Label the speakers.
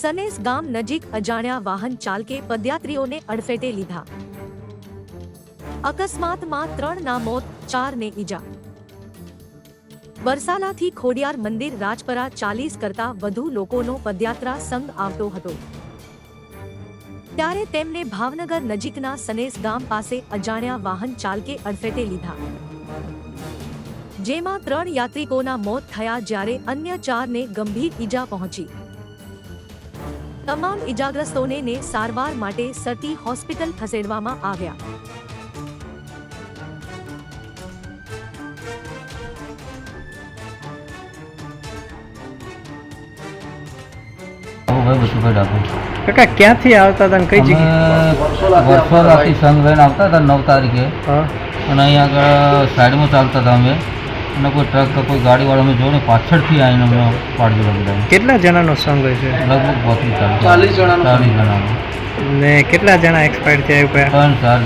Speaker 1: સનેસ ગામ નજીક અજાણ્યા વાહન ચાલકે પદયાત્રીઓને અડફેટે લીધા. અકસ્માતમાં ત્રણના મોત, ચારને ઈજા. વરસાલાથી ખોડિયાર મંદિર રાજપરા ચાલીસ કરતા વધુ લોકોનો પદયાત્રા સંઘ આવતો હતો. ત્યારે તેમને ભાવનગર નજીકના સનેસ ગામ પાસે અજાણ્યા વાહન ચાલકે અડફેટે લીધા. જેમાં ત્રણ યાત્રિકોના મોત થયા જ્યારે અન્ય ચારને ગંભીર ઈજા પહોંચી. તમામ ઈજાગ્રસ્તોને ને સારવાર માટે સતી હોસ્પિટલ ખસેડવામાં આવ્યા.
Speaker 2: કાકા ક્યાંથી આવતા હતા કઈ જગ્યાએ?
Speaker 3: સંઘ આવતા હતા નવ તારીખે. અને અહીંયા આગળ સાઈડમાં ચાલતા હતા અમે. અને કોઈ ટ્રક કે કોઈ ગાડીવાળો અમે જોઈને પાછળથી આવીને અમે પાડી દીધો બધા.
Speaker 2: કેટલા જણાનો સંઘ છે?
Speaker 3: લગભગ બત્રીસ ચાલીસ
Speaker 4: ચાલીસ જણાનો
Speaker 3: ચાલીસ જણાનો.
Speaker 2: ને કેટલા જણા એક્સપાયર થયા એવું
Speaker 3: ત્રણ ચાર.